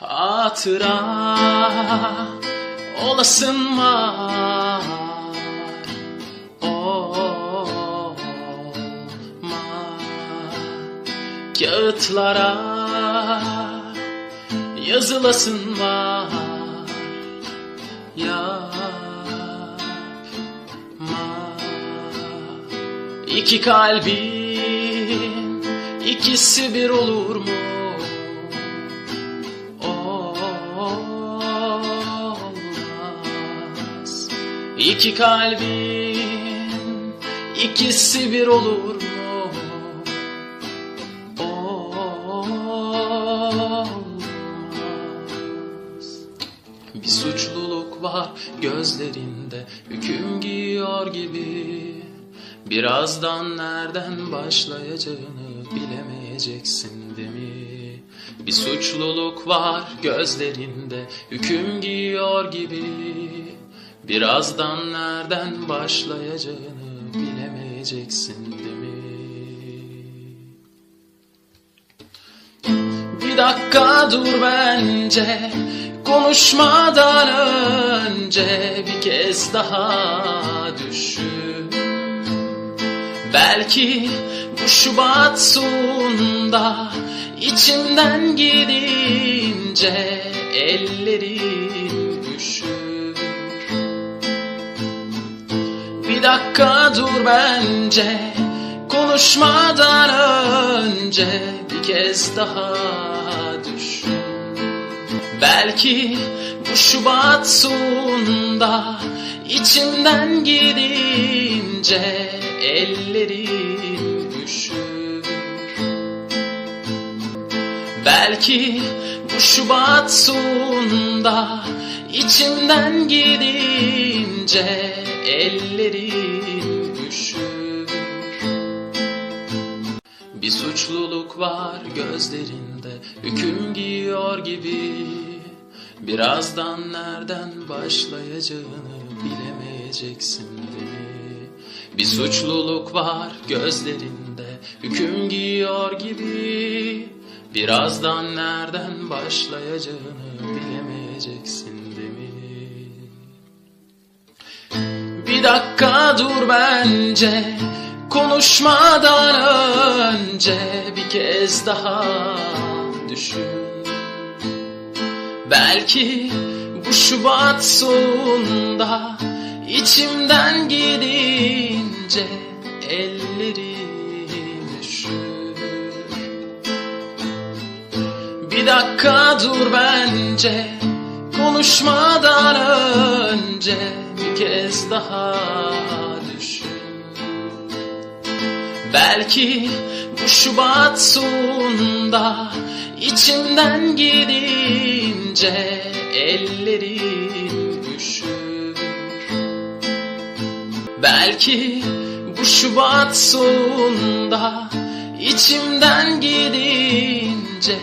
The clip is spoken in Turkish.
hatıra olasın var olma. Kağıtlara yazılasın var yapma. İki kalbin ikisi bir olur mu? İki kalbin ikisi bir olur mu? Olmaz. Bir suçluluk var gözlerinde hüküm giyiyor gibi Birazdan nereden başlayacağını bilemeyeceksin değil mi? Bir suçluluk var gözlerinde hüküm giyiyor gibi Birazdan nereden başlayacağını bilemeyeceksin değil mi? Bir dakika dur bence Konuşmadan önce bir kez daha düşün Belki bu Şubat sonunda içimden gidince ellerim dakika dur bence konuşmadan önce bir kez daha düşün. Belki bu Şubat sonunda içimden gidince ellerim üşür Belki bu Şubat sonunda içimden gidince ellerim üşür bir suçluluk var gözlerinde Hüküm giyiyor gibi. Birazdan nereden başlayacağını bilemeyeceksin mi? Bir suçluluk var gözlerinde Hüküm giyiyor gibi. Birazdan nereden başlayacağını bilemeyeceksin dakika dur bence Konuşmadan önce bir kez daha düşün. Belki bu Şubat sonunda içimden gidince ellerim üşür. Bir dakika dur bence konuşmadan önce bir kez daha düşün. Belki bu Şubat sonunda içimden gidince ellerim üşür Belki bu Şubat sonunda içimden gidince